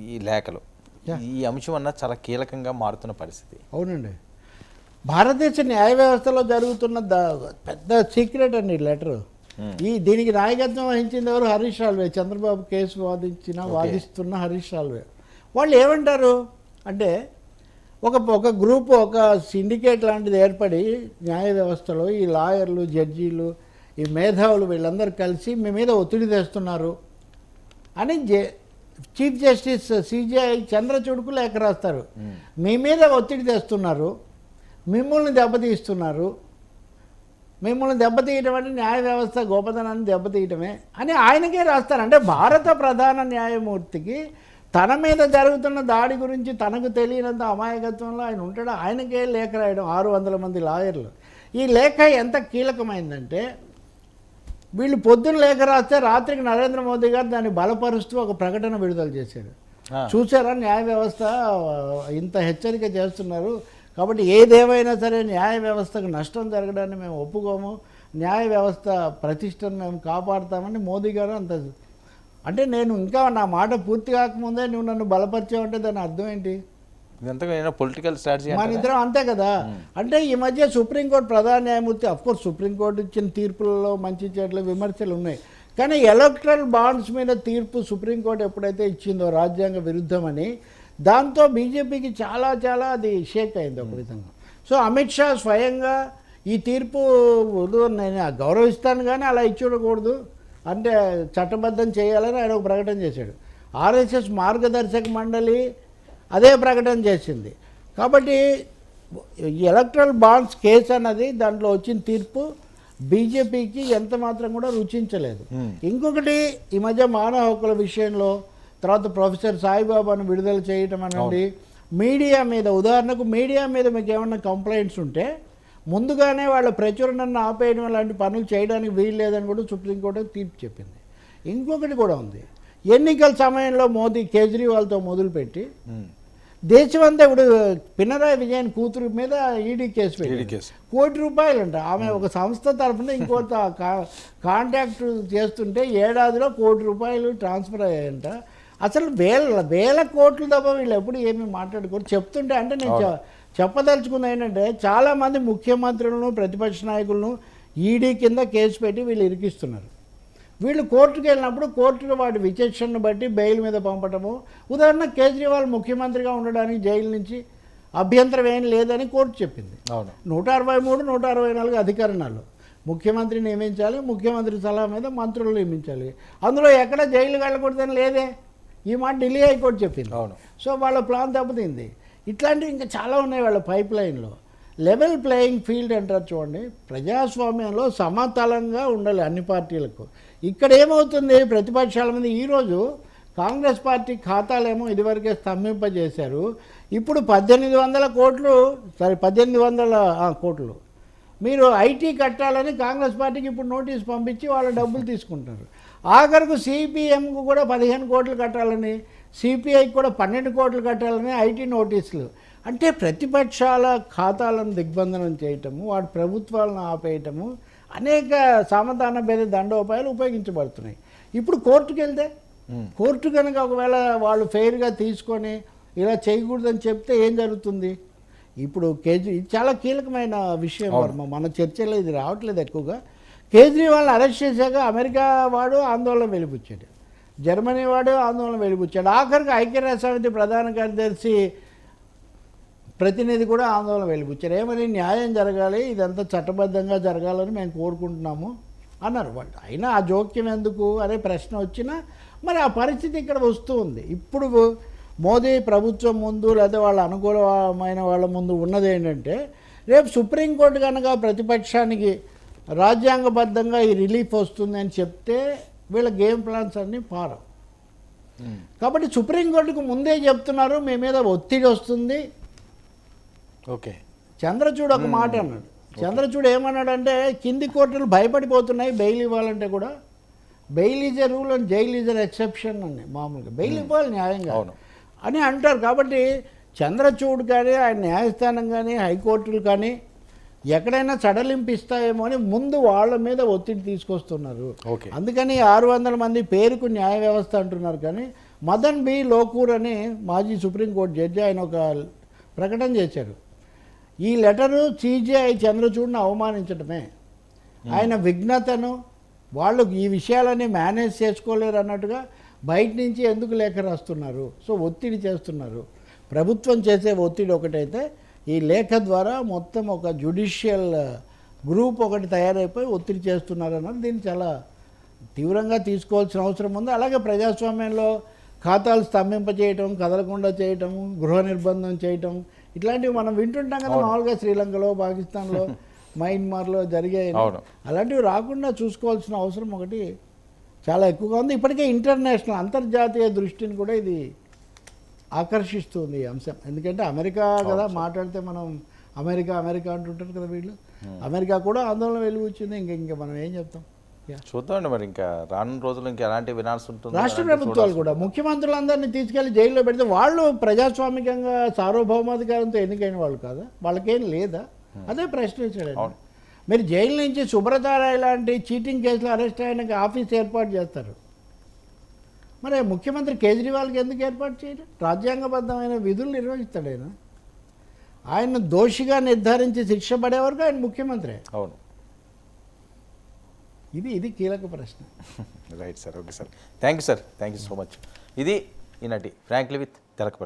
ఈ లేఖలు. ఈ అంశం అన్న చాలా కీలకంగా మారుతున్న పరిస్థితి. అవునండి. భారతదేశ న్యాయ వ్యవస్థలో జరుగుతున్న ద- పెద్ద సీక్రెట్ అండి ఈ లెటర్. ఈ దీనికి నాయకత్వం వహించింది ఎవరు? హరీష్ రాల్వే. చంద్రబాబు కేసు వాదించిన వాదిస్తున్న హరీష్ రాల్వే. వాళ్ళు ఏమంటారు? అంటే ఒక ఒక గ్రూప్ ఒక సిండికేట్ లాంటిది ఏర్పడి న్యాయ వ్యవస్థలో ఈ లాయర్లు జడ్జీలు ఈ మేధావులు వీళ్ళందరూ కలిసి మీ మీద ఒత్తిడి తెస్తున్నారు అని జే చీఫ్ జస్టిస్ సిజిఐ చంద్రచూడుకు లేఖ రాస్తారు. మీ మీద ఒత్తిడి తెస్తున్నారు. మిమ్మల్ని దెబ్బతీస్తున్నారు. మిమ్మల్ని దెబ్బతీయటం అంటే న్యాయ వ్యవస్థ గోపదనాన్ని దెబ్బతీయటమే అని ఆయనకే రాస్తారు. అంటే భారత ప్రధాన న్యాయమూర్తికి తన మీద జరుగుతున్న దాడి గురించి తనకు తెలియనంత అమాయకత్వంలో ఆయన ఉంటాడు? ఆయనకే లేఖ రాయడం ఆరు వందల మంది లాయర్లు. ఈ లేఖ ఎంత కీలకమైందంటే వీళ్ళు పొద్దున్న లేఖ రాస్తే రాత్రికి నరేంద్ర మోదీ గారు దాన్ని బలపరుస్తూ ఒక ప్రకటన విడుదల చేశారు. చూసారా న్యాయ వ్యవస్థ ఇంత హెచ్చరిక చేస్తున్నారు. కాబట్టి ఏదేమైనా సరే న్యాయ వ్యవస్థకు నష్టం జరగడాన్ని మేము ఒప్పుకోము. న్యాయ వ్యవస్థ ప్రతిష్టను మేము కాపాడుతామని మోదీ గారు అంత అంటే నేను ఇంకా నా మాట పూర్తి కాకముందే నువ్వు నన్ను బలపరిచావంటే దాని అర్థం ఏంటి? ఇదంతా పొలిటికల్ స్ట్రాటజీ మన ఇద్దరం అంతే కదా. అంటే ఈ మధ్య సుప్రీంకోర్టు ప్రధాన న్యాయమూర్తి అఫ్కోర్స్ సుప్రీంకోర్టు ఇచ్చిన తీర్పులలో మంచి చెడ్ల విమర్శలు ఉన్నాయి. కానీ ఎలక్ట్రల్ బాండ్స్ మీద తీర్పు సుప్రీంకోర్టు ఎప్పుడైతే ఇచ్చిందో రాజ్యాంగ విరుద్ధమని దాంతో బీజేపీకి చాలా చాలా అది షేక్ అయింది ఒక విధంగా. సో అమిత్ షా స్వయంగా ఈ తీర్పు నేను గౌరవిస్తాను కానీ అలా ఇచ్చి ఉండకూడదు. అంటే చట్టబద్ధం చేయాలని ఆయన ఒక ప్రకటన చేశాడు. ఆర్ఎస్ఎస్ మార్గదర్శక మండలి అదే ప్రకటన చేసింది. కాబట్టి ఎలక్ట్రల్ బాండ్స్ కేసు అన్నది దాంట్లో వచ్చిన తీర్పు బీజేపీకి ఎంత మాత్రం కూడా రుచించలేదు. ఇంకొకటి ఈ మధ్య మానవ హక్కుల విషయంలో తర్వాత ప్రొఫెసర్ సాయిబాబాను విడుదల చేయటం అనండి. మీడియా మీద ఉదాహరణకు మీడియా మీద మీకు ఏమన్నా కంప్లైంట్స్ ఉంటే ముందుగానే వాళ్ళ ప్రచురణను ఆపేయడం లాంటి పనులు చేయడానికి వీలు లేదని కూడా సుప్రీంకోర్టు తీర్పు చెప్పింది. ఇంకొకటి కూడా ఉంది. ఎన్నికల సమయంలో మోదీ కేజ్రీవాల్తో మొదలుపెట్టి దేశమంతా ఇప్పుడు పినరాయి విజయన్ కూతురు మీద ఈడీ కేసు పెట్టింది కేసు. కోటి రూపాయలంట. ఆమె ఒక సంస్థ తరఫున ఇంకోటి కా- కాంటాక్ట్ చేస్తుంటే ఏడాదిలో కోటి రూపాయలు ట్రాన్స్ఫర్ అయ్యాయంట. అసలు వేల వేల కోట్లు తప్ప వీళ్ళు ఎప్పుడు ఏమీ మాట్లాడుకోరు. చెప్తుంటే అంటే నేను చె- చెప్పదలుచుకుంది ఏంటంటే చాలామంది ముఖ్యమంత్రులను ప్రతిపక్ష నాయకులను ఈడీ కింద కేసు పెట్టి వీళ్ళు ఇరికిస్తున్నారు. వీళ్ళు కోర్టుకు వెళ్ళినప్పుడు కోర్టులో వాటి విచక్షణను బట్టి బెయిల్ మీద పంపటము. ఉదాహరణ కేజ్రీవాల్ ముఖ్యమంత్రిగా ఉండడానికి జైలు నుంచి అభ్యంతరం ఏం లేదని కోర్టు చెప్పింది. అవును. నూట అరవై మూడు నూట అరవై నాలుగు అధికరణాలు. ముఖ్యమంత్రి నియమించాలి ముఖ్యమంత్రి సలహా మీద మంత్రులు నియమించాలి. అందులో ఎక్కడ జైలు వెళ్ళకూడదని లేదే. ఈ మాట ఢిల్లీ హైకోర్టు చెప్పింది. అవును. సో వాళ్ళ ప్లాన్ దెబ్బతింది ఇట్లాంటివి ఇంకా చాలా ఉన్నాయి వాళ్ళ పైప్ లైన్లో. లెవెల్ ప్లేయింగ్ ఫీల్డ్ అంటారు చూడండి. ప్రజాస్వామ్యంలో సమతలంగా ఉండాలి అన్ని పార్టీలకు. ఇక్కడ ఏమవుతుంది? ప్రతిపక్షాల మీద ఈరోజు కాంగ్రెస్ పార్టీ ఖాతాలేమో ఇదివరకే స్తంభింపజేశారు. ఇప్పుడు పద్దెనిమిది వందల కోట్లు సారీ పద్దెనిమిది వందల కోట్లు. మీరు ఐటీ కట్టాలని కాంగ్రెస్ పార్టీకి ఇప్పుడు నోటీస్ పంపించి వాళ్ళ డబ్బులు తీసుకుంటారు ఆఖరకు సిపిఎంకు కూడా పదిహేను కోట్లు కట్టాలని సిపిఐకి కూడా పన్నెండు కోట్లు కట్టాలని ఐటీ నోటీసులు. అంటే ప్రతిపక్షాల ఖాతాలను దిగ్బంధనం చేయటము వాటి ప్రభుత్వాలను ఆపేయటము అనేక సామధాన భేద దండోపాయాలు ఉపయోగించబడుతున్నాయి. ఇప్పుడు కోర్టుకు వెళ్తే కోర్టు కనుక ఒకవేళ వాళ్ళు ఫెయిర్గా తీసుకొని ఇలా చేయకూడదని చెప్తే ఏం జరుగుతుంది? ఇప్పుడు కేజ్రీ ఇది చాలా కీలకమైన విషయం వర్మ మన చర్చలో ఇది రావట్లేదు ఎక్కువగా. కేజ్రీవాల్ అరెస్ట్ చేశాక అమెరికా వాడు ఆందోళన వెలిపుచ్చాడు జర్మనీ వాడు ఆందోళన వెలిపుచ్చాడు ఆఖరికి ఐక్యరాజ్య సమితి ప్రధాన కార్యదర్శి ప్రతినిధి కూడా ఆందోళన వెలిపుచ్చారు ఏమని న్యాయం జరగాలి ఇదంతా చట్టబద్ధంగా జరగాలని మేము కోరుకుంటున్నాము అన్నారు వాళ్ళు. అయినా ఆ జోక్యం ఎందుకు? అనే ప్రశ్న వచ్చినా మరి ఆ పరిస్థితి ఇక్కడ వస్తూ ఉంది. ఇప్పుడు మోదీ ప్రభుత్వం ముందు లేదా వాళ్ళ అనుకూలమైన వాళ్ళ ముందు ఉన్నది ఏంటంటే రేపు సుప్రీంకోర్టు కనుక ప్రతిపక్షానికి రాజ్యాంగబద్ధంగా ఈ రిలీఫ్ వస్తుంది అని చెప్తే వీళ్ళ గేమ్ ప్లాన్స్ అన్నీ పారవు. కాబట్టి సుప్రీంకోర్టుకు ముందే చెప్తున్నారు మీ మీద ఒత్తిడి వస్తుంది ఓకే. చంద్రచూడ్ ఒక మాట అన్నాడు. చంద్రచూడ్ ఏమన్నాడంటే కింది కోర్టులు భయపడిపోతున్నాయి బెయిల్ ఇవ్వాలంటే కూడా bail is a rule and jail is an exception అని మామూలుగా. బెయిల్ ఇవ్వాలి న్యాయంగా. అని అంటారు. కాబట్టి చంద్రచూడ్ కానీ ఆయన న్యాయస్థానం కానీ హైకోర్టులు కానీ ఎక్కడైనా సడలింపు ఇస్తాయేమో అని ముందు వాళ్ళ మీద ఒత్తిడి తీసుకొస్తున్నారు. ఓకే. అందుకని ఆరు వందల మంది పేరుకు న్యాయ వ్యవస్థ అంటున్నారు కానీ మదన్ బి లోకూర్ అని మాజీ సుప్రీంకోర్టు జడ్జి ఆయన ఒక ప్రకటన చేశారు. ఈ లెటరు సిజిఐ చంద్రచూడ్ని అవమానించడమే. ఆయన విఘ్నతను వాళ్ళు ఈ విషయాలని మేనేజ్ చేసుకోలేరు అన్నట్టుగా బయట నుంచి ఎందుకు లేఖ రాస్తున్నారు? సో ఒత్తిడి చేస్తున్నారు. ప్రభుత్వం చేసే ఒత్తిడి ఒకటైతే ఈ లేఖ ద్వారా మొత్తం ఒక జ్యుడిషియల్ గ్రూప్ ఒకటి తయారైపోయి ఒత్తిడి చేస్తున్నారు అన్నది దీన్ని చాలా తీవ్రంగా తీసుకోవాల్సిన అవసరం ఉంది. అలాగే ప్రజాస్వామ్యంలో ఖాతాలు స్తంభింపజేయటం కదలకుండా చేయటం గృహ నిర్బంధం చేయటం ఇట్లాంటివి మనం వింటుంటాం కదా మామూలుగా శ్రీలంకలో పాకిస్తాన్లో మయన్మార్లో అవును. అలాంటివి రాకుండా చూసుకోవాల్సిన అవసరం ఒకటి చాలా ఎక్కువగా ఉంది. ఇప్పటికే ఇంటర్నేషనల్ అంతర్జాతీయ దృష్టిని కూడా ఇది ఆకర్షిస్తుంది ఈ అంశం. ఎందుకంటే అమెరికా కదా మాట్లాడితే మనం అమెరికా అమెరికా అంటుంటారు కదా వీళ్ళు. అమెరికా కూడా ఆందోళన వెలుగుచ్చింది. ఇంక ఇంకా మనం ఏం చెప్తాం. చూద్దామండి మరి ఇంకా రానున్న రోజులు ఇంకా ఎలాంటి వినాల్సి ఉంటుంది రాష్ట్ర ప్రభుత్వాలు కూడా ముఖ్యమంత్రులందరినీ తీసుకెళ్ళి జైల్లో పెడితే వాళ్ళు ప్రజాస్వామికంగా సార్వభౌమాధికారంతో ఎన్నికైన వాళ్ళు కాదా? వాళ్ళకేం లేదా? అదే ప్రశ్నించాడు. మీరు జైలు నుంచి సుబ్రతారాయ్ లాంటి చీటింగ్ కేసులో అరెస్ట్ అయినాక ఆఫీస్ ఏర్పాటు చేస్తారు. మరి ముఖ్యమంత్రి కేజ్రీవాల్కి ఎందుకు ఏర్పాటు చేయరు రాజ్యాంగబద్ధమైన విధులు నిర్వహిస్తాడు ఆయన ఆయన దోషిగా నిర్ధారించి శిక్ష పడే వరకు ఆయన ముఖ్యమంత్రి. అవును. ఇది ఇది కీలక ప్రశ్న. Right sir okay sir thank you sir thank you so much ఇది ఈనాటి ఫ్రాంక్లీ విత్ తెలకపల్లి